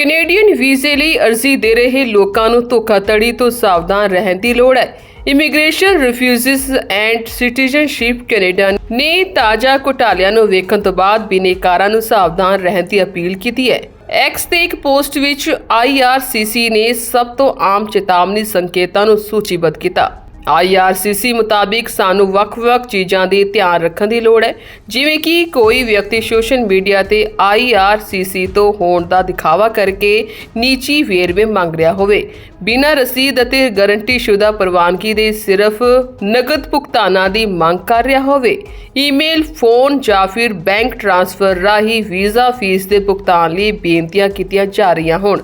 Canadian ਵੀਜ਼ੇ ਲਈ ਅਰਜ਼ੀ ਦੇ ਰਹੇ ਲੋਕਾਂ ਨੂੰ ਧੋਖਾਧੜੀ ਤੋਂ ਸਾਵਧਾਨ ਰਹਿਣ ਦੀ ਲੋੜ ਹੈ। Immigration refugees and citizenship Canada ਨੇ ਤਾਜ਼ਾ ਘੁਟਾਲਿਆਂ ਨੂੰ ਵੇਖਣ ਤੋਂ ਬਾਅਦ ਬਿਨੇਕਾਰਾਂ ਨੂੰ ਸਾਵਧਾਨ ਰਹਿਣ ਦੀ ਅਪੀਲ ਕੀਤੀ ਹੈ। ਐਕਸ ਤੇ ਇੱਕ ਪੋਸਟ ਵਿੱਚ ਆਈਆਰਸੀਸੀ ਨੇ ਸਭ ਤੋਂ ਆਮ ਚੇਤਾਵਨੀ ਸੰਕੇਤਾਂ ਨੂੰ ਸੂਚੀਬੱਧ ਕੀਤਾ। ਆਈਆਰਸੀਸੀ ਮੁਤਾਬਿਕ ਸਾਨੂੰ ਵੱਖ-ਵੱਖ ਚੀਜ਼ਾਂ ਦੀ ਧਿਆਨ ਰੱਖਣ ਦੀ ਲੋੜ ਹੈ। ਜਿਵੇਂ ਕਿ ਕੋਈ ਵਿਅਕਤੀ ਸੋਸ਼ਲ ਮੀਡੀਆ ਤੇ ਆਈਆਰਸੀਸੀ ਤੋਂ ਹੋਣ ਦਾ ਦਿਖਾਵਾ ਕਰਕੇ ਨੀਚੀ ਵੇਰਵੇ ਮੰਗ ਰਿਹਾ ਹੋਵੇ। ਬਿਨਾਂ ਰਸੀਦ ਅਤੇ ਗਾਰੰਟੀਸ਼ੁਦਾ ਪ੍ਰਵਾਨਗੀ ਦੇ ਸਿਰਫ ਨਕਦ ਭੁਗਤਾਨਾਂ ਦੀ ਮੰਗ ਕਰ ਰਿਹਾ ਹੋਵੇ। ਈਮੇਲ, ਫੋਨ ਜਾਂ ਫਿਰ ਬੈਂਕ ਟ੍ਰਾਂਸਫਰ ਰਾਹੀਂ ਵੀਜ਼ਾ ਫੀਸ ਦੇ ਭੁਗਤਾਨ ਲਈ ਬੇਨਤੀਆਂ ਕੀਤੀਆਂ ਜਾ ਰਹੀਆਂ ਹੋਣ।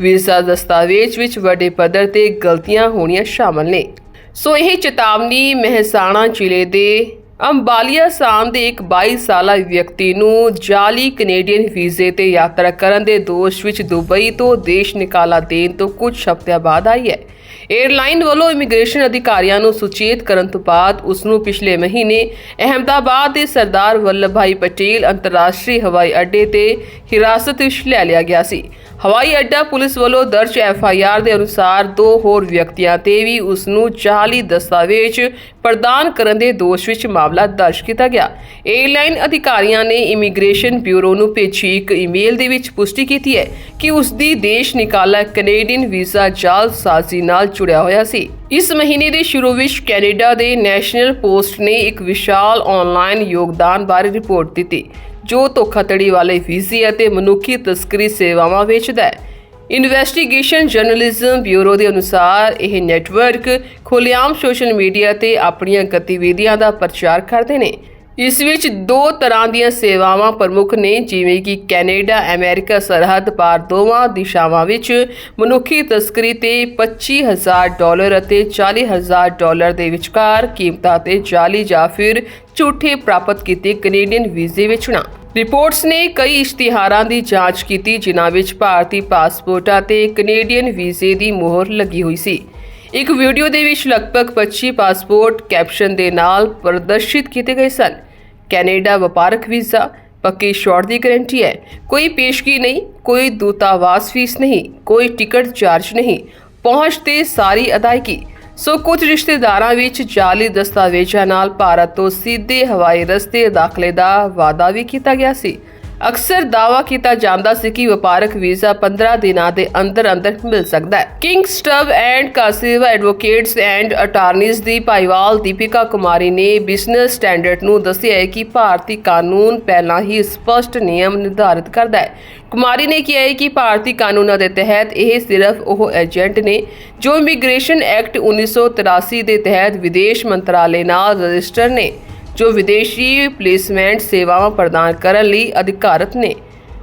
ਵੀਜ਼ਾ ਦਸਤਾਵੇਜ਼ ਵਿੱਚ ਵੱਡੇ ਪੱਧਰ ਤੇ ਗਲਤੀਆਂ ਹੋਣੀਆਂ ਸ਼ਾਮਲ ਨੇ। ਸੋ ਇਹ ਚੇਤਾਵਨੀ ਮਹਿਸਾਣਾ ਜ਼ਿਲ੍ਹੇ ਦੇ ਅੰਬਾਲੀਆ ਸਾਮ ਦੇ ਇੱਕ 22 ਸਾਲਾ ਵਿਅਕਤੀ ਨੂੰ ਜਾਲੀ ਕੈਨੇਡੀਅਨ ਵੀਜ਼ੇ ਤੇ ਯਾਤਰਾ ਕਰਨ ਦੇ ਦੋਸ਼ ਵਿੱਚ ਦੁਬਈ ਤੋਂ ਦੇਸ਼ ਨਿਕਾਲਾ ਦੇਣ ਤੋਂ ਕੁਝ ਹਫ਼ਤਿਆਂ ਬਾਅਦ ਆਈ ਹੈ। ਏਅਰਲਾਈਨ ਵੱਲੋਂ ਇਮੀਗ੍ਰੇਸ਼ਨ ਅਧਿਕਾਰੀਆਂ ਨੂੰ ਸੁਚੇਤ ਕਰਨ ਤੋਂ ਬਾਅਦ ਉਸ ਨੂੰ ਪਿਛਲੇ ਮਹੀਨੇ ਅਹਮਦਾਬਾਦ ਦੇ ਸਰਦਾਰ ਵੱਲਭ ਭਾਈ ਪਟੇਲ ਅੰਤਰਰਾਸ਼ਟਰੀ ਹਵਾਈ ਅੱਡੇ ਤੇ ਹਿਰਾਸਤ ਵਿੱਚ ਲੈ ਲਿਆ ਗਿਆ ਸੀ। ਹਵਾਈ ਅੱਡਾ ਪੁਲਿਸ ਵੱਲੋਂ ਦਰਜ ਐਫ ਆਈ ਆਰ ਦੇ ਅਨੁਸਾਰ ਦੋ ਹੋਰ ਵਿਅਕਤੀਆਂ ਤੇ ਵੀ ਉਸ ਨੂੰ ਜਾਲੀ ਦਸਤਾਵੇਜ਼ ਪ੍ਰਦਾਨ ਕਰਨ ਦੇ ਦੋਸ਼ ਵਿੱਚ ਮਾਮਲਾ ਦਰਜ ਕੀਤਾ ਗਿਆ। 에ਅਰਲਾਈਨ ਅਧਿਕਾਰੀਆਂ ਨੇ ਇਮੀਗ੍ਰੇਸ਼ਨ ਬਿਊਰੋ ਨੂੰ ਭੇਜੀ ਇੱਕ ਈਮੇਲ ਦੇ ਵਿੱਚ ਪੁਸ਼ਟੀ ਕੀਤੀ ਹੈ ਕਿ ਉਸ ਦੀ ਦੇਸ਼ ਨਿਕਾਲਾ ਕੈਨੇਡੀਅਨ ਵੀਜ਼ਾ ਜਾਲਸਾਜ਼ੀ ਨਾਲ ਜੁੜਿਆ ਹੋਇਆ ਸੀ। ਇਸ ਮਹੀਨੇ ਦੇ ਸ਼ੁਰੂ ਵਿੱਚ ਕੈਨੇਡਾ ਦੇ ਨੈਸ਼ਨਲ ਪੋਸਟ ਨੇ ਇੱਕ ਵਿਸ਼ਾਲ ਆਨਲਾਈਨ ਯੋਗਦਾਨ ਬਾਰੇ ਰਿਪੋਰਟ ਦਿੱਤੀ, ਜੋ ਧੋਖਾਧੜੀ ਵਾਲੇ ਵੀਜ਼ੇ ਅਤੇ ਮਨੁੱਖੀ ਤਸਕਰੀ ਸੇਵਾਵਾਂ ਵੇਚਦਾ ਹੈ। ਇਨਵੈਸਟੀਗੇਸ਼ਨ ਜਰਨਲਿਜ਼ਮ ਬਿਊਰੋ ਦੇ ਅਨੁਸਾਰ ਇਹ ਨੈਟਵਰਕ ਖੁੱਲ੍ਹੇਆਮ ਸੋਸ਼ਲ ਮੀਡੀਆ ਤੇ ਆਪਣੀਆਂ ਗਤੀਵਿਧੀਆਂ ਦਾ ਪ੍ਰਚਾਰ ਕਰਦੇ ਨੇ। ਇਸ ਵਿੱਚ ਦੋ ਤਰ੍ਹਾਂ ਦੀਆਂ ਸੇਵਾਵਾਂ ਪ੍ਰਮੁੱਖ ਨੇ, ਜਿਵੇਂ ਕਿ ਕੈਨੇਡਾ, ਅਮਰੀਕਾ ਸਰਹੱਦ ਪਾਰ ਦੋਵਾਂ ਦਿਸ਼ਾਵਾਂ ਵਿੱਚ ਮਨੁੱਖੀ ਤਸਕਰੀ ਤੇ 25000 ਡਾਲਰ ਅਤੇ 40000 ਡਾਲਰ ਦੇ ਵਿਚਕਾਰ ਕੀਮਤਾਂ ਤੇ ਜਾਲੀ ਜਾਂ ਫਿਰ ਝੂਠੇ ਪ੍ਰਾਪਤ ਕੀਤੇ ਕੈਨੇਡੀਅਨ ਵੀਜ਼ੇ ਵੇਚਣਾ। ਰਿਪੋਰਟਸ ਨੇ ਕਈ ਇਸ਼ਤਿਹਾਰਾਂ ਦੀ ਜਾਂਚ ਕੀਤੀ, ਜਿਨ੍ਹਾਂ ਵਿੱਚ ਭਾਰਤੀ ਪਾਸਪੋਰਟਾਂ ਤੇ ਕੈਨੇਡੀਅਨ ਵੀਜ਼ੇ ਦੀ ਮੋਹਰ ਲੱਗੀ ਹੋਈ ਸੀ। ਇੱਕ ਵੀਡੀਓ ਦੇ ਵਿੱਚ ਲਗਭਗ 25 ਪਾਸਪੋਰਟ ਕੈਪਸ਼ਨ ਦੇ ਨਾਲ ਪ੍ਰਦਰਸ਼ਿਤ ਕੀਤੇ ਗਏ ਸਨ। ਕੈਨੇਡਾ ਵਪਾਰਕ ਵੀਜ਼ਾ, ਪੱਕੀ ਸ਼ਾਰਟ ਦੀ ਗਾਰੰਟੀ ਹੈ। ਕੋਈ ਪੇਸ਼ਗੀ ਨਹੀਂ, ਕੋਈ ਦੂਤਾਵਾਸ ਫੀਸ ਨਹੀਂ, ਕੋਈ ਟਿਕਟ ਚਾਰਜ ਨਹੀਂ। ਪਹੁੰਚ ਤੇ ਸਾਰੀ ਅਦਾਇਗੀ। ਸੋ ਕੁਝ ਰਿਸ਼ਤੇਦਾਰਾਂ ਵਿੱਚ ਜਾਲੀ ਦਸਤਾਵੇਜ਼ਾਂ ਨਾਲ ਭਾਰਤ ਤੋਂ ਸਿੱਧੇ ਹਵਾਈ ਰਸਤੇ ਦਾਖਲੇ ਦਾ ਵਾਅਦਾ ਵੀ ਕੀਤਾ ਗਿਆ ਸੀ। ਅਕਸਰ ਦਾਵਾ ਕੀਤਾ ਜਾਂਦਾ ਸੀ ਕਿ ਵਪਾਰਕ ਵੀਜ਼ਾ 15 ਦਿਨਾਂ ਦੇ ਅੰਦਰ ਅੰਦਰ ਮਿਲ ਸਕਦਾ ਹੈ। ਕਿੰਗ ਸਟਵ ਐਂਡ ਕਾਸਿਵਾ ਐਡਵੋਕੇਟਸ ਐਂਡ ਅਟਾਰਨੀਜ਼ ਦੀ ਭਾਈਵਾਲ ਦੀਪਿਕਾ ਕੁਮਾਰੀ ਨੇ ਬਿਜ਼ਨਸ ਸਟੈਂਡਰਡ ਨੂੰ ਦੱਸਿਆ ਹੈ ਕਿ ਭਾਰਤੀ ਕਾਨੂੰਨ ਪਹਿਲਾਂ ਹੀ ਸਪਸ਼ਟ ਨਿਯਮ ਨਿਰਧਾਰਿਤ ਕਰਦਾ ਹੈ। ਕੁਮਾਰੀ ਨੇ ਕਿਹਾ ਹੈ ਕਿ ਭਾਰਤੀ ਕਾਨੂੰਨਾਂ ਦੇ ਤਹਿਤ ਇਹ ਸਿਰਫ ਉਹ ਏਜੰਟ ਨੇ ਜੋ ਇਮੀਗ੍ਰੇਸ਼ਨ ਐਕਟ 1983 ਦੇ ਤਹਿਤ ਵਿਦੇਸ਼ ਮੰਤਰਾਲੇ ਨਾਲ ਰਜਿਸਟਰ ਨੇ। ਜੋ ਵਿਦੇਸ਼ੀ ਪਲੇਸਮੈਂਟ ਸੇਵਾਵਾਂ ਪ੍ਰਦਾਨ ਕਰਨ ਲਈ ਅਧਿਕਾਰਤ ਨੇ।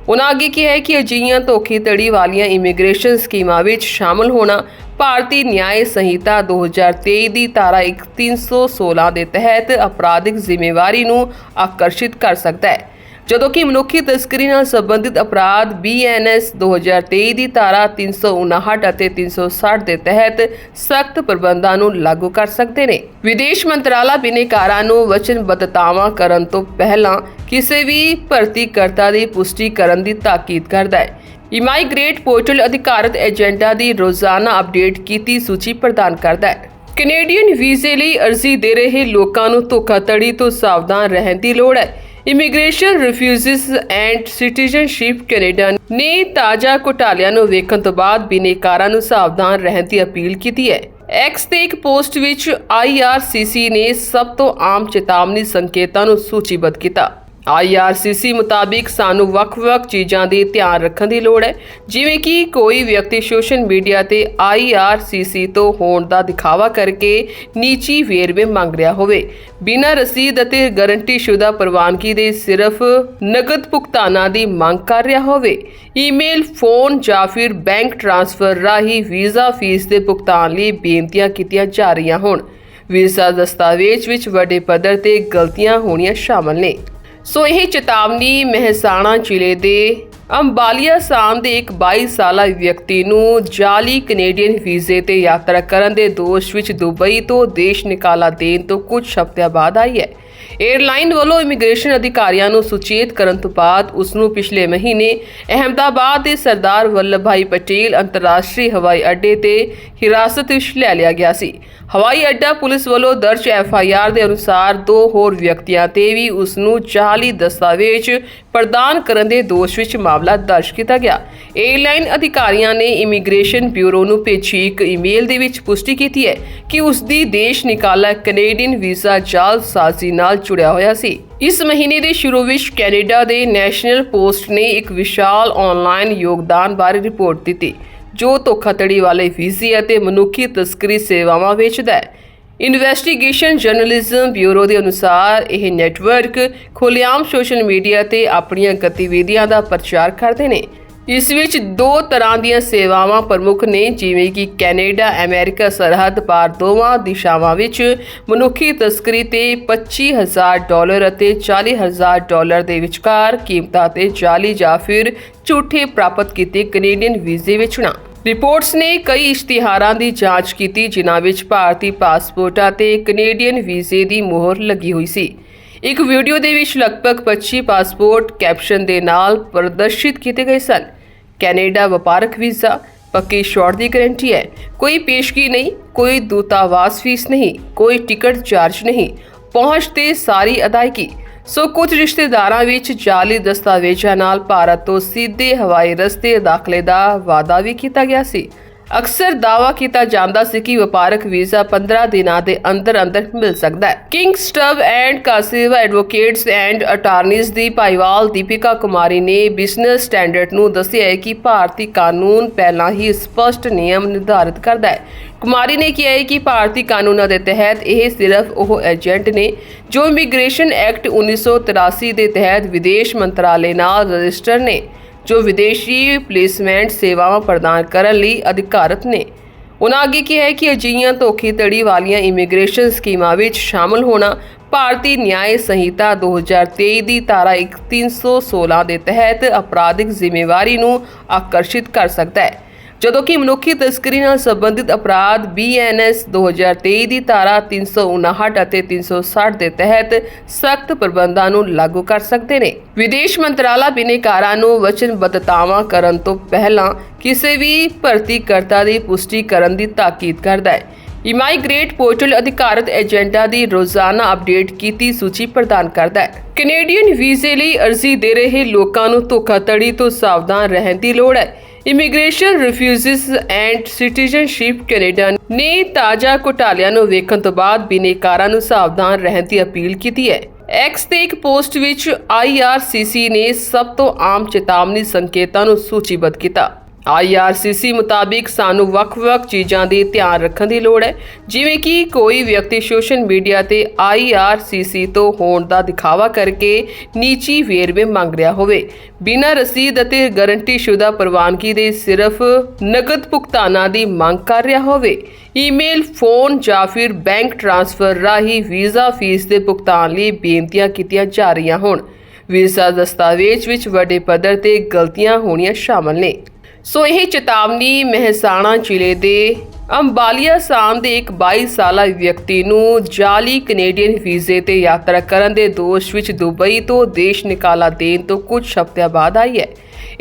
ਉਨ੍ਹਾਂ ਅੱਗੇ ਕਿਹਾ ਹੈ ਕਿ ਅਜਿਹੀਆਂ ਧੋਖੇਧੜੀ ਵਾਲੀਆਂ ਇਮੀਗ੍ਰੇਸ਼ਨ ਸਕੀਮਾਂ ਵਿੱਚ ਸ਼ਾਮਲ ਹੋਣਾ ਭਾਰਤੀ ਨਿਆਇ ਸੰਹਿਤਾ 2023 ਦੀ ਧਾਰਾ 1316 ਦੇ ਤਹਿਤ ਅਪਰਾਧਿਕ ਜ਼ਿੰਮੇਵਾਰੀ ਨੂੰ ਆਕਰਸ਼ਿਤ ਕਰ ਸਕਦਾ ਹੈ। ਜਦੋਂ ਕਿ ਮਨੁੱਖੀ ਤਸਕਰੀ ਨਾਲ ਸੰਬੰਧਿਤ ਅਪਰਾਧ BNS 2023 ਦੀ ਧਾਰਾ 359 ਅਤੇ 360 ਦੇ ਤਹਿਤ ਸਖਤ ਪ੍ਰਬੰਧਾਂ ਨੂੰ ਲਾਗੂ ਕਰ ਸਕਦੇ ਨੇ। ਵਿਦੇਸ਼ ਮੰਤਰਾਲਾ ਬਿਨੇਕਾਰਾਂ ਨੂੰ ਵਚਨਬੱਧਤਾਵਾਂ ਕਰਨ ਤੋਂ ਪਹਿਲਾਂ ਕਿਸੇ ਵੀ ਭਰਤੀਕਰਤਾ ਦੀ ਪੁਸ਼ਟੀ ਕਰਨ ਦੀ ਤਾਕੀਦ ਕਰਦਾ ਹੈ। ਇਮਾਈਗ੍ਰੇਟ ਪੋਰਟਲ ਅਧਿਕਾਰਤ ਏਜੰਟਾਂ ਦੀ ਰੋਜ਼ਾਨਾ ਅਪਡੇਟ ਕੀਤੀ ਸੂਚੀ ਪ੍ਰਦਾਨ ਕਰਦਾ ਹੈ। ਕੈਨੇਡੀਅਨ ਵੀਜ਼ੇ ਲਈ ਅਰਜ਼ੀ ਦੇ ਰਹੇ ਲੋਕਾਂ ਨੂੰ ਧੋਖਾਧੜੀ ਤੋਂ ਸਾਵਧਾਨ ਰਹਿਣ ਦੀ ਲੋੜ ਹੈ। Immigration refugees and citizenship Canada ਨੇ ਤਾਜ਼ਾ ਘੁਟਾਲਿਆਂ ਨੂੰ ਵੇਖਣ ਤੋਂ ਬਾਅਦ ਬਿਨੇਕਾਰਾਂ ਨੂੰ ਸਾਵਧਾਨ ਰਹਿਣ ਦੀ ਅਪੀਲ ਕੀਤੀ ਹੈ। ਐਕਸ ਤੇ ਇੱਕ ਪੋਸਟ ਵਿੱਚ ਆਈਆਰਸੀਸੀ ਨੇ ਸਭ ਤੋਂ ਆਮ ਚੇਤਾਵਨੀ ਸੰਕੇਤਾਂ ਨੂੰ ਸੂਚੀਬੱਧ ਕੀਤਾ। ਆਈਆਰਸੀਸੀ ਮੁਤਾਬਿਕ ਸਾਨੂੰ ਵੱਖ-ਵੱਖ ਚੀਜ਼ਾਂ ਦੀ ਧਿਆਨ ਰੱਖਣ ਦੀ ਲੋੜ ਹੈ। ਜਿਵੇਂ ਕਿ ਕੋਈ ਵਿਅਕਤੀ ਸੋਸ਼ਲ ਮੀਡੀਆ ਤੇ ਆਈਆਰਸੀਸੀ ਤੋਂ ਹੋਣ ਦਾ ਦਿਖਾਵਾ ਕਰਕੇ ਨੀਚੀ ਵੇਰਵੇ ਮੰਗ ਰਿਹਾ ਹੋਵੇ। ਬਿਨਾਂ ਰਸੀਦ ਅਤੇ ਗਾਰੰਟੀਸ਼ੁਦਾ ਪ੍ਰਵਾਨਗੀ ਦੇ ਸਿਰਫ ਨਕਦ ਭੁਗਤਾਨਾਂ ਦੀ ਮੰਗ ਕਰ ਰਿਹਾ ਹੋਵੇ। ਈਮੇਲ, ਫੋਨ ਜਾਂ ਫਿਰ ਬੈਂਕ ਟ੍ਰਾਂਸਫਰ ਰਾਹੀਂ ਵੀਜ਼ਾ ਫੀਸ ਦੇ ਭੁਗਤਾਨ ਲਈ ਬੇਨਤੀਆਂ ਕੀਤੀਆਂ ਜਾ ਰਹੀਆਂ ਹੋਣ। ਵੀਜ਼ਾ ਦਸਤਾਵੇਜ਼ ਵਿੱਚ ਵੱਡੇ ਪੱਧਰ ਤੇ ਗਲਤੀਆਂ ਹੋਣੀਆਂ ਸ਼ਾਮਲ ਨੇ। ਸੋ ਇਹ ਚੇਤਾਵਨੀ ਮਹਿਸਾਣਾ ਜ਼ਿਲ੍ਹੇ ਦੇ ਅੰਬਾਲੀਆ ਸਾਮ ਦੇ ਇੱਕ 22 ਸਾਲਾ ਵਿਅਕਤੀ ਨੂੰ ਜਾਲੀ ਕੈਨੇਡੀਅਨ ਵੀਜ਼ੇ ਤੇ ਯਾਤਰਾ ਕਰਨ ਦੇ ਦੋਸ਼ ਵਿੱਚ ਦੁਬਈ ਤੋਂ ਦੇਸ਼ ਨਿਕਾਲਾ ਦੇਣ ਤੋਂ ਕੁਝ ਹਫ਼ਤਿਆਂ ਬਾਅਦ ਆਈ ਹੈ। ਏਅਰਲਾਈਨ ਵੱਲੋਂ ਇਮੀਗ੍ਰੇਸ਼ਨ ਅਧਿਕਾਰੀਆਂ ਨੂੰ ਸੁਚੇਤ ਕਰਨ ਤੋਂ ਬਾਅਦ ਉਸ ਨੂੰ ਪਿਛਲੇ ਮਹੀਨੇ ਅਹਮਦਾਬਾਦ ਦੇ ਸਰਦਾਰ ਵੱਲਭ ਭਾਈ ਪਟੇਲ ਅੰਤਰਰਾਸ਼ਟਰੀ ਹਵਾਈ ਅੱਡੇ ਤੇ ਹਿਰਾਸਤ ਵਿੱਚ ਲੈ ਲਿਆ ਗਿਆ ਸੀ। ਹਵਾਈ ਅੱਡਾ ਪੁਲਿਸ ਵੱਲੋਂ ਦਰਜ ਐਫ ਆਈ ਆਰ ਦੇ ਅਨੁਸਾਰ ਦੋ ਹੋਰ ਵਿਅਕਤੀਆਂ ਤੇ ਵੀ ਉਸ ਨੂੰ ਜਾਲੀ ਦਸਤਾਵੇਜ਼ ਪ੍ਰਦਾਨ ਕਰਨ ਦੇ ਦੋਸ਼ ਵਿੱਚ ਮਾਮਲਾ ਦਰਜ ਕੀਤਾ ਗਿਆ। ਏਅਰਲਾਈਨ ਅਧਿਕਾਰੀਆਂ ਨੇ ਇਮੀਗ੍ਰੇਸ਼ਨ ਬਿਊਰੋ ਨੂੰ ਭੇਜੀ ਇੱਕ ਈਮੇਲ ਦੇ ਵਿੱਚ ਪੁਸ਼ਟੀ ਕੀਤੀ ਹੈ ਕਿ ਉਸ ਦੀ ਦੇਸ਼ ਨਿਕਾਲਾ ਕੈਨੇਡੀਅਨ ਵੀਜ਼ਾ ਜਾਲਸਾਜ਼ੀ ਨਾਲ ਜੁੜਿਆ ਹੋਇਆ ਸੀ। ਇਸ ਮਹੀਨੇ ਦੇ ਸ਼ੁਰੂ ਵਿੱਚ ਕੈਨੇਡਾ ਦੇ ਨੈਸ਼ਨਲ ਪੋਸਟ ਨੇ ਇੱਕ ਵਿਸ਼ਾਲ ਆਨਲਾਈਨ ਯੋਗਦਾਨ ਬਾਰੇ ਰਿਪੋਰਟ ਦਿੱਤੀ, ਜੋ ਧੋਖਾਧੜੀ ਵਾਲੇ ਵੀਜ਼ੇ ਅਤੇ ਮਨੁੱਖੀ ਤਸਕਰੀ ਸੇਵਾਵਾਂ ਵੇਚਦਾ ਹੈ। ਇਨਵੈਸਟੀਗੇਸ਼ਨ ਜਰਨਲਿਜ਼ਮ ਬਿਊਰੋ ਦੇ ਅਨੁਸਾਰ ਇਹ ਨੈਟਵਰਕ ਖੁੱਲ੍ਹੇਆਮ ਸੋਸ਼ਲ ਮੀਡੀਆ ਤੇ ਆਪਣੀਆਂ ਗਤੀਵਿਧੀਆਂ ਦਾ ਪ੍ਰਚਾਰ ਕਰਦੇ ਨੇ। ਇਸ ਵਿੱਚ ਦੋ ਤਰ੍ਹਾਂ ਦੀਆਂ ਸੇਵਾਵਾਂ ਪ੍ਰਮੁੱਖ ਨੇ, ਜਿਵੇਂ ਕਿ ਕੈਨੇਡਾ, ਅਮਰੀਕਾ ਸਰਹੱਦ ਪਾਰ ਦੋਵਾਂ ਦਿਸ਼ਾਵਾਂ ਵਿੱਚ ਮਨੁੱਖੀ ਤਸਕਰੀ ਤੇ 25000 ਡਾਲਰ ਅਤੇ 40000 ਡਾਲਰ ਦੇ ਵਿਚਕਾਰ ਕੀਮਤਾਂ ਤੇ ਜਾਲੀ ਜਾਂ ਫਿਰ ਝੂਠੇ ਪ੍ਰਾਪਤ ਕੀਤੇ ਕੈਨੇਡੀਅਨ ਵੀਜ਼ੇ ਵੇਚਣਾ। ਰਿਪੋਰਟਸ ਨੇ ਕਈ ਇਸ਼ਤਿਹਾਰਾਂ ਦੀ ਜਾਂਚ ਕੀਤੀ, ਜਿਨ੍ਹਾਂ ਵਿੱਚ ਭਾਰਤੀ ਪਾਸਪੋਰਟਾਂ ਤੇ ਕੈਨੇਡੀਅਨ ਵੀਜ਼ੇ ਦੀ ਮੋਹਰ ਲੱਗੀ ਹੋਈ ਸੀ। ਇੱਕ ਵੀਡੀਓ ਦੇ ਵਿੱਚ ਲਗਭਗ 25 ਪਾਸਪੋਰਟ ਕੈਪਸ਼ਨ ਦੇ ਨਾਲ ਪ੍ਰਦਰਸ਼ਿਤ ਕੀਤੇ ਗਏ ਸਨ। ਕੈਨੇਡਾ ਵਪਾਰਕ ਵੀਜ਼ਾ, ਪੱਕੀ ਸ਼ਾਟ ਦੀ ਗਾਰੰਟੀ ਹੈ। ਕੋਈ ਪੇਸ਼ਗੀ ਨਹੀਂ, ਕੋਈ ਦੂਤਾਵਾਸ ਫੀਸ ਨਹੀਂ, ਕੋਈ ਟਿਕਟ ਚਾਰਜ ਨਹੀਂ, ਪਹੁੰਚ ਤੇ ਸਾਰੀ ਅਦਾਇਗੀ। ਸੋ ਕੁਝ ਰਿਸ਼ਤੇਦਾਰਾਂ ਵਿੱਚ ਜਾਲੀ ਦਸਤਾਵੇਜ਼ਾਂ ਨਾਲ ਭਾਰਤ ਤੋਂ ਸਿੱਧੇ ਹਵਾਈ ਰਸਤੇ ਦਾਖਲੇ ਦਾ ਵਾਅਦਾ ਵੀ ਕੀਤਾ ਗਿਆ ਸੀ। ਅਕਸਰ ਦਾਵਾ ਕੀਤਾ ਜਾਂਦਾ ਸੀ ਕਿ ਵਪਾਰਕ ਵੀਜ਼ਾ 15 ਦਿਨਾਂ ਦੇ ਅੰਦਰ ਅੰਦਰ ਮਿਲ ਸਕਦਾ ਹੈ। ਕਿੰਗ ਸਟਵ ਐਂਡ ਕਾਸਿਵਾ ਐਡਵੋਕੇਟਸ ਐਂਡ ਅਟਾਰਨੀਜ਼ ਦੀ ਭਾਈਵਾਲ ਦੀਪਿਕਾ ਕੁਮਾਰੀ ਨੇ ਬਿਜ਼ਨਸ ਸਟੈਂਡਰਡ ਨੂੰ ਦੱਸਿਆ ਹੈ ਕਿ ਭਾਰਤੀ ਕਾਨੂੰਨ ਪਹਿਲਾਂ ਹੀ ਸਪਸ਼ਟ ਨਿਯਮ ਨਿਰਧਾਰਿਤ ਕਰਦਾ ਹੈ। ਕੁਮਾਰੀ ਨੇ ਕਿਹਾ ਹੈ ਕਿ ਭਾਰਤੀ ਕਾਨੂੰਨਾਂ ਦੇ ਤਹਿਤ ਇਹ ਸਿਰਫ ਉਹ ਏਜੰਟ ਨੇ ਜੋ ਇਮੀਗ੍ਰੇਸ਼ਨ ਐਕਟ 1983 ਦੇ ਤਹਿਤ ਵਿਦੇਸ਼ ਮੰਤਰਾਲੇ ਨਾਲ ਰਜਿਸਟਰ ਨੇ। ਜੋ ਵਿਦੇਸ਼ੀ ਪਲੇਸਮੈਂਟ ਸੇਵਾਵਾਂ ਪ੍ਰਦਾਨ ਕਰਨ ਲਈ ਅਧਿਕਾਰਤ ਨੇ। ਉਹਨਾਂ ਅੱਗੇ ਕਿਹਾ ਹੈ ਕਿ ਅਜਿਹੀਆਂ ਧੋਖੇਧੜੀ ਵਾਲੀਆਂ ਇਮੀਗ੍ਰੇਸ਼ਨ ਸਕੀਮਾਂ ਵਿੱਚ ਸ਼ਾਮਲ ਹੋਣਾ ਭਾਰਤੀ ਨਿਆਇ ਸੰਹਿਤਾ 2023 ਦੀ ਧਾਰਾ 1316 ਦੇ ਤਹਿਤ ਅਪਰਾਧਿਕ ਜ਼ਿੰਮੇਵਾਰੀ ਨੂੰ ਆਕਰਸ਼ਿਤ ਕਰ ਸਕਦਾ ਹੈ। ਜਦੋਂ ਕਿ ਮਨੁੱਖੀ ਤਸਕਰੀ ਨਾਲ ਸੰਬੰਧਿਤ ਅਪਰਾਧ BNS 2023 ਦੀ ਧਾਰਾ 359 ਅਤੇ 360 ਦੇ ਤਹਿਤ ਸਖਤ ਪ੍ਰਬੰਧਾਂ ਨੂੰ ਲਾਗੂ ਕਰ ਸਕਦੇ ਨੇ। ਵਿਦੇਸ਼ ਮੰਤਰਾਲਾ ਬਿਨੇਕਾਰਾਂ ਨੂੰ ਵਚਨਬੱਧਤਾਵਾਂ ਕਰਨ ਤੋਂ ਪਹਿਲਾਂ ਕਿਸੇ ਵੀ ਭਰਤੀਕਰਤਾ ਦੀ ਪੁਸ਼ਟੀ ਕਰਨ ਦੀ ਤਾਕੀਦ ਕਰਦਾ ਹੈ। ਇਮਾਈਗ੍ਰੇਟ ਪੋਰਟਲ ਅਧਿਕਾਰਤ ਏਜੰਟਾਂ ਦੀ ਰੋਜ਼ਾਨਾ ਅਪਡੇਟ ਕੀਤੀ ਸੂਚੀ ਪ੍ਰਦਾਨ ਕਰਦਾ ਹੈ। ਕੈਨੇਡੀਅਨ ਵੀਜ਼ੇ ਲਈ ਅਰਜ਼ੀ ਦੇ ਰਹੇ ਲੋਕਾਂ ਨੂੰ ਧੋਖਾਧੜੀ ਤੋਂ ਸਾਵਧਾਨ ਰਹਿਣ ਦੀ ਲੋੜ ਹੈ। Immigration refugees and citizenship Canada ਨੇ ਤਾਜ਼ਾ ਘੁਟਾਲਿਆਂ ਨੂੰ ਵੇਖਣ ਤੋਂ ਬਾਅਦ ਬਿਨੇਕਾਰਾਂ ਨੂੰ ਸਾਵਧਾਨ ਰਹਿਣ ਦੀ ਅਪੀਲ ਕੀਤੀ ਹੈ। ਐਕਸ ਤੇ ਇੱਕ ਪੋਸਟ ਵਿੱਚ IRCC ਨੇ ਸਭ ਤੋਂ ਆਮ ਚੇਤਾਵਨੀ ਸੰਕੇਤਾਂ ਨੂੰ ਸੂਚੀਬੱਧ ਕੀਤਾ। IRCC ਮੁਤਾਬਿਕ ਸਾਨੂੰ ਵੱਖ-ਵੱਖ ਚੀਜ਼ਾਂ ਦੀ ਧਿਆਨ ਰੱਖਣ ਦੀ ਲੋੜ ਹੈ। ਜਿਵੇਂ ਕਿ ਕੋਈ ਵਿਅਕਤੀ ਸੋਸ਼ਲ ਮੀਡੀਆ ਤੇ IRCC ਤੋਂ ਹੋਣ ਦਾ ਦਿਖਾਵਾ ਕਰਕੇ ਨੀਚੀ ਵੇਰਵੇ ਮੰਗ ਰਿਹਾ ਹੋਵੇ। ਬਿਨਾਂ ਰਸੀਦ ਅਤੇ ਗਾਰੰਟੀਸ਼ੁਦਾ ਪ੍ਰਵਾਨਗੀ ਦੇ ਸਿਰਫ ਨਕਦ ਭੁਗਤਾਨਾਂ ਦੀ ਮੰਗ ਕਰ ਰਿਹਾ ਹੋਵੇ। ਈਮੇਲ, ਫੋਨ ਜਾਂ ਫਿਰ ਬੈਂਕ ਟ੍ਰਾਂਸਫਰ ਰਾਹੀਂ ਵੀਜ਼ਾ ਫੀਸ ਦੇ ਭੁਗਤਾਨ ਲਈ ਬੇਨਤੀਆਂ ਕੀਤੀਆਂ ਜਾ ਰਹੀਆਂ ਹੋਣ। ਵੀਜ਼ਾ ਦਸਤਾਵੇਜ਼ ਵਿੱਚ ਵੱਡੇ ਪੱਧਰ ਤੇ ਗਲਤੀਆਂ ਹੋਣੀਆਂ ਸ਼ਾਮਲ ਨੇ। ਸੋ ਇਹ ਚੇਤਾਵਨੀ ਮਹਿਸਾਣਾ ਜ਼ਿਲ੍ਹੇ ਦੇ ਅੰਬਾਲੀਆ ਸਾਮ ਦੇ ਇੱਕ 22 ਸਾਲਾ ਵਿਅਕਤੀ ਨੂੰ ਜਾਲੀ ਕੈਨੇਡੀਅਨ ਵੀਜ਼ੇ ਤੇ ਯਾਤਰਾ ਕਰਨ ਦੇ ਦੋਸ਼ ਵਿੱਚ ਦੁਬਈ ਤੋਂ ਦੇਸ਼ ਨਿਕਾਲਾ ਦੇਣ ਤੋਂ ਕੁਝ ਹਫ਼ਤਿਆਂ ਬਾਅਦ ਆਈ ਹੈ।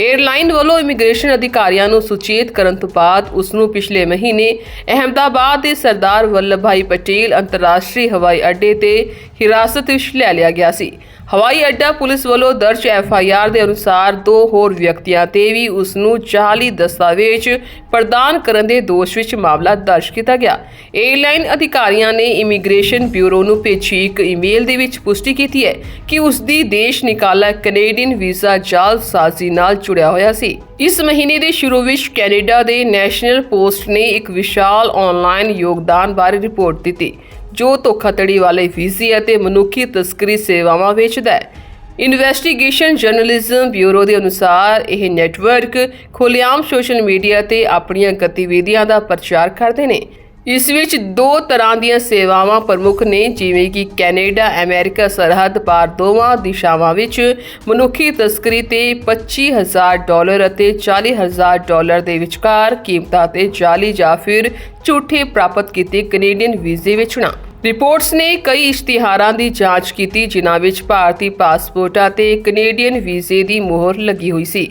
ਏਅਰਲਾਈਨ ਵੱਲੋਂ ਇਮੀਗ੍ਰੇਸ਼ਨ ਅਧਿਕਾਰੀਆਂ ਨੂੰ ਸੁਚੇਤ ਕਰਨ ਤੋਂ ਬਾਅਦ ਉਸ ਨੂੰ ਪਿਛਲੇ ਮਹੀਨੇ ਅਹਮਦਾਬਾਦ ਦੇ ਸਰਦਾਰ ਵੱਲਭ ਭਾਈ ਪਟੇਲ ਅੰਤਰਰਾਸ਼ਟਰੀ ਹਵਾਈ ਅੱਡੇ ਤੇ ਹਿਰਾਸਤ ਵਿੱਚ ਲੈ ਲਿਆ ਗਿਆ ਸੀ। ਹਵਾਈ ਅੱਡਾ ਪੁਲਿਸ ਵੱਲੋਂ ਦਰਜ ਐਫ ਆਈ ਆਰ ਦੇ ਅਨੁਸਾਰ ਦੋ ਹੋਰ ਵਿਅਕਤੀਆਂ ਤੇ ਵੀ ਉਸ ਨੂੰ ਜਾਲੀ ਦਸਤਾਵੇਜ਼ ਪ੍ਰਦਾਨ ਕਰਨ ਦੇ ਦੋਸ਼ ਵਿੱਚ ਮਾਮਲਾ ਦਰਜ ਕੀਤਾ ਗਿਆ। ਏਅਰਲਾਈਨ ਅਧਿਕਾਰੀਆਂ ਨੇ ਇਮੀਗ੍ਰੇਸ਼ਨ ਬਿਊਰੋ ਨੂੰ ਭੇਜੀ ਇੱਕ ਈਮੇਲ ਦੇ ਵਿੱਚ ਪੁਸ਼ਟੀ ਕੀਤੀ ਹੈ ਕਿ ਉਸ ਦੀ ਦੇਸ਼ ਨਿਕਾਲਾ ਕੈਨੇਡੀਅਨ ਵੀਜ਼ਾ ਜਾਲ ਸਾਜ਼ੀ ਨਾਲ ਜੁੜਿਆ ਹੋਇਆ ਸੀ। ਇਸ ਮਹੀਨੇ ਦੇ ਸ਼ੁਰੂ ਵਿੱਚ ਕੈਨੇਡਾ ਦੇ ਨੈਸ਼ਨਲ ਪੋਸਟ ਨੇ ਇੱਕ ਵਿਸ਼ਾਲ ਆਨਲਾਈਨ ਯੋਗਦਾਨ ਬਾਰੇ ਰਿਪੋਰਟ ਦਿੱਤੀ, ਜੋ ਧੋਖਾਧੜੀ ਵਾਲੇ ਵੀਜ਼ੇ ਅਤੇ ਮਨੁੱਖੀ ਤਸਕਰੀ ਸੇਵਾਵਾਂ ਵੇਚਦਾ ਹੈ। ਇਨਵੈਸਟੀਗੇਸ਼ਨ ਜਰਨਲਿਜ਼ਮ ਬਿਊਰੋ ਦੇ ਅਨੁਸਾਰ ਇਹ ਨੈਟਵਰਕ ਖੁੱਲ੍ਹੇਆਮ ਸੋਸ਼ਲ ਮੀਡੀਆ ਤੇ ਆਪਣੀਆਂ ਗਤੀਵਿਧੀਆਂ ਦਾ ਪ੍ਰਚਾਰ ਕਰਦੇ ਨੇ। ਇਸ ਵਿੱਚ ਦੋ ਤਰ੍ਹਾਂ ਦੀਆਂ ਸੇਵਾਵਾਂ ਪ੍ਰਮੁੱਖ ਨੇ, ਜਿਵੇਂ ਕਿ ਕੈਨੇਡਾ, ਅਮਰੀਕਾ ਸਰਹੱਦ ਪਾਰ ਦੋਵਾਂ ਦਿਸ਼ਾਵਾਂ ਵਿੱਚ ਮਨੁੱਖੀ ਤਸਕਰੀ ਤੇ 25000 ਡਾਲਰ ਅਤੇ 40000 ਡਾਲਰ ਦੇ ਵਿਚਕਾਰ ਕੀਮਤਾਂ ਤੇ ਜਾਲੀ ਜਾਂ ਫਿਰ ਝੂਠੇ ਪ੍ਰਾਪਤ ਕੀਤੇ ਕੈਨੇਡੀਅਨ ਵੀਜ਼ੇ ਵੇਚਣਾ। ਰਿਪੋਰਟਸ ਨੇ ਕਈ ਇਸ਼ਤਿਹਾਰਾਂ ਦੀ ਜਾਂਚ ਕੀਤੀ, ਜਿਨ੍ਹਾਂ ਵਿੱਚ ਭਾਰਤੀ ਪਾਸਪੋਰਟਾਂ ਤੇ ਕੈਨੇਡੀਅਨ ਵੀਜ਼ੇ ਦੀ ਮੋਹਰ ਲੱਗੀ ਹੋਈ ਸੀ।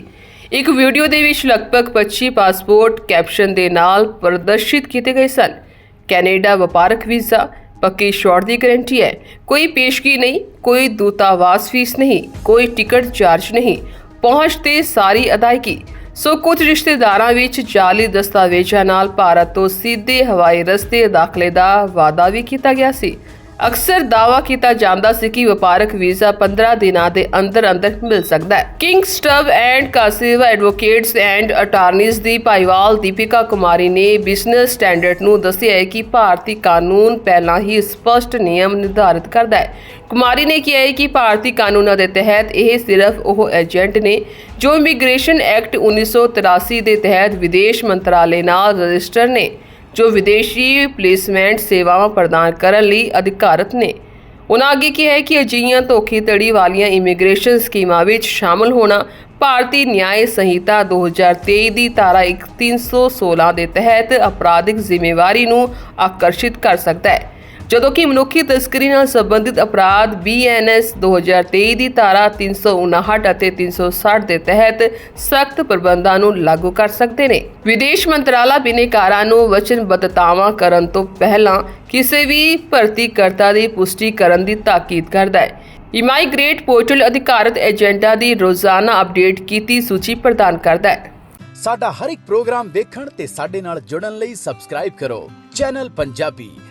ਇੱਕ ਵੀਡੀਓ ਦੇ ਵਿੱਚ ਲਗਭਗ 25 ਪਾਸਪੋਰਟ ਕੈਪਸ਼ਨ ਦੇ ਨਾਲ ਪ੍ਰਦਰਸ਼ਿਤ ਕੀਤੇ ਗਏ ਸਨ। ਕੈਨੇਡਾ ਵਪਾਰਕ ਵੀਜ਼ਾ, ਪੱਕੀ ਸ਼ਾਟ ਦੀ ਗਾਰੰਟੀ ਹੈ। ਕੋਈ ਪੇਸ਼ਗੀ ਨਹੀਂ, ਕੋਈ ਦੂਤਾਵਾਸ ਫੀਸ ਨਹੀਂ, ਕੋਈ ਟਿਕਟ ਚਾਰਜ ਨਹੀਂ। ਪਹੁੰਚ ਤੇ ਸਾਰੀ ਅਦਾਇਗੀ। ਸੋ ਕੁਝ ਰਿਸ਼ਤੇਦਾਰਾਂ ਵਿੱਚ ਜਾਲੀ ਦਸਤਾਵੇਜ਼ਾਂ ਨਾਲ ਭਾਰਤ ਤੋਂ ਸਿੱਧੇ ਹਵਾਈ ਰਸਤੇ ਦਾਖਲੇ ਦਾ ਵਾਅਦਾ ਵੀ ਕੀਤਾ ਗਿਆ ਸੀ। ਅਕਸਰ ਦਾਵਾ ਕੀਤਾ ਜਾਂਦਾ ਸੀ ਕਿ ਵਪਾਰਕ ਵੀਜ਼ਾ 15 ਦਿਨਾਂ ਦੇ ਅੰਦਰ ਅੰਦਰ ਮਿਲ ਸਕਦਾ ਹੈ। ਕਿੰਗ ਸਟਵ ਐਂਡ ਕਾਸਿਵਾ ਐਡਵੋਕੇਟਸ ਐਂਡ ਅਟਾਰਨੀਜ਼ ਦੀ ਭਾਈਵਾਲ ਦੀਪਿਕਾ ਕੁਮਾਰੀ ਨੇ ਬਿਜ਼ਨਸ ਸਟੈਂਡਰਡ ਨੂੰ ਦੱਸਿਆ ਹੈ ਕਿ ਭਾਰਤੀ ਕਾਨੂੰਨ ਪਹਿਲਾਂ ਹੀ ਸਪਸ਼ਟ ਨਿਯਮ ਨਿਰਧਾਰਿਤ ਕਰਦਾ ਹੈ। ਕੁਮਾਰੀ ਨੇ ਕਿਹਾ ਹੈ ਕਿ ਭਾਰਤੀ ਕਾਨੂੰਨਾਂ ਦੇ ਤਹਿਤ ਇਹ ਸਿਰਫ ਉਹ ਏਜੰਟ ਨੇ ਜੋ ਇਮੀਗ੍ਰੇਸ਼ਨ ਐਕਟ 1983 ਦੇ ਤਹਿਤ ਵਿਦੇਸ਼ ਮੰਤਰਾਲੇ ਨਾਲ ਰਜਿਸਟਰ ਨੇ। ਜੋ ਵਿਦੇਸ਼ੀ ਪਲੇਸਮੈਂਟ ਸੇਵਾਵਾਂ ਪ੍ਰਦਾਨ ਕਰਨ ਲਈ ਅਧਿਕਾਰਤ ਨੇ। ਉਹਨਾਂ ਅੱਗੇ ਕਿਹਾ ਹੈ ਕਿ ਅਜਿਹੀਆਂ ਧੋਖੇਧੜੀ ਵਾਲੀਆਂ ਇਮੀਗ੍ਰੇਸ਼ਨ ਸਕੀਮਾਂ ਵਿੱਚ ਸ਼ਾਮਲ ਹੋਣਾ ਭਾਰਤੀ ਨਿਆਇ ਸੰਹਿਤਾ 2023 ਦੀ ਧਾਰਾ 316 ਦੇ ਤਹਿਤ ਅਪਰਾਧਿਕ ਜ਼ਿੰਮੇਵਾਰੀ ਨੂੰ ਆਕਰਸ਼ਿਤ ਕਰ ਸਕਦਾ ਹੈ। ਜਦੋਂ ਕਿ ਮਨੁੱਖੀ ਤਸਕਰੀ ਨਾਲ ਸੰਬੰਧਿਤ ਅਪਰਾਧ BNS 2023 ਦੀ ਧਾਰਾ 359 ਅਤੇ 360 ਦੇ ਤਹਿਤ ਸਖਤ ਪ੍ਰਬੰਧਾਂ ਨੂੰ ਲਾਗੂ ਕਰ ਸਕਦੇ ਨੇ। ਵਿਦੇਸ਼ ਮੰਤਰਾਲਾ ਬਿਨੇਕਾਰਾਂ ਨੂੰ ਵਚਨਬੱਧਤਾਵਾਂ ਕਰਨ ਤੋਂ ਪਹਿਲਾਂ ਕਿਸੇ ਵੀ ਭਰਤੀਕਰਤਾ ਦੀ ਪੁਸ਼ਟੀ ਕਰਨ ਦੀ ਤਾਕੀਦ ਕਰਦਾ ਹੈ। ਇਮਾਈਗ੍ਰੇਟ ਪੋਰਟਲ ਅਧਿਕਾਰਤ ਏਜੰਟਾਂ ਦੀ ਰੋਜ਼ਾਨਾ ਅਪਡੇਟ ਕੀਤੀ ਸੂਚੀ ਪ੍ਰਦਾਨ ਕਰਦਾ ਹੈ। ਸਾਡਾ ਹਰ ਇੱਕ ਪ੍ਰੋਗਰਾਮ ਦੇਖਣ ਤੇ ਸਾਡੇ ਨਾਲ ਜੁੜਨ ਲਈ ਸਬਸਕ੍ਰਾਈਬ ਕਰੋ। ਚੈਨਲ ਪੰਜਾਬੀ